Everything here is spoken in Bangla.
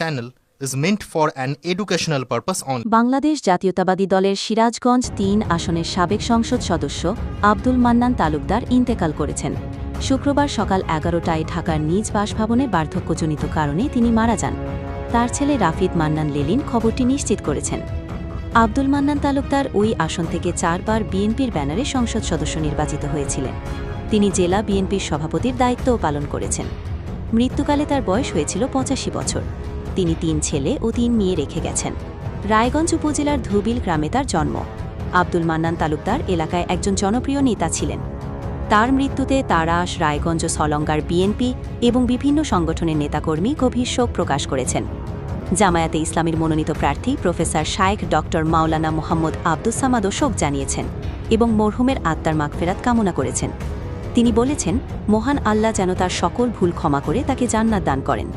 channel is meant for an educational purpose only. Bangladesh জাতীয়তাবাদী দলের সিরাজগঞ্জ তিন আসনের সাবেক সংসদ সদস্য আব্দুল মান্নান তালুকদার ইন্তেকাল করেছেন। শুক্রবার সকাল এগারোটায় ঢাকার নিজ বাসভবনে বার্ধক্যজনিত কারণে তিনি মারা যান। তার ছেলে রাফিদ মান্নান লেলিন খবরটি নিশ্চিত করেছেন। আব্দুল মান্নান তালুকদার ওই আসন থেকে চারবার বিএনপির ব্যানারে সংসদ সদস্য নির্বাচিত হয়েছিলেন। তিনি জেলা বিএনপির সভাপতির দায়িত্বও পালন করেছেন। মৃত্যুকালে তার বয়স হয়েছিল পঁচাশি বছর। তিনি তিন ছেলে ও তিন মেয়ে রেখে গেছেন। রায়গঞ্জ উপজেলার ধুবিল গ্রামে তার জন্ম। আব্দুল মান্নান তালুকদার এলাকায় একজন জনপ্রিয় নেতা ছিলেন। তার মৃত্যুতে তারাস রায়গঞ্জ, সলঙ্গার বিএনপি এবং বিভিন্ন সংগঠনের নেতাকর্মী গভীর শোক প্রকাশ করেছেন। জামায়াতে ইসলামীর মনোনীত প্রার্থী প্রফেসর শায়েখ ডক্টর মাওলানা মোহাম্মদ আব্দুস সামাদও শোক জানিয়েছেন এবং মরহুমের আত্মার মাগফেরাত কামনা করেছেন। তিনি বলেছেন, মহান আল্লাহ যেন তার সকল ভুল ক্ষমা করে তাকে জান্নাত দান করেন।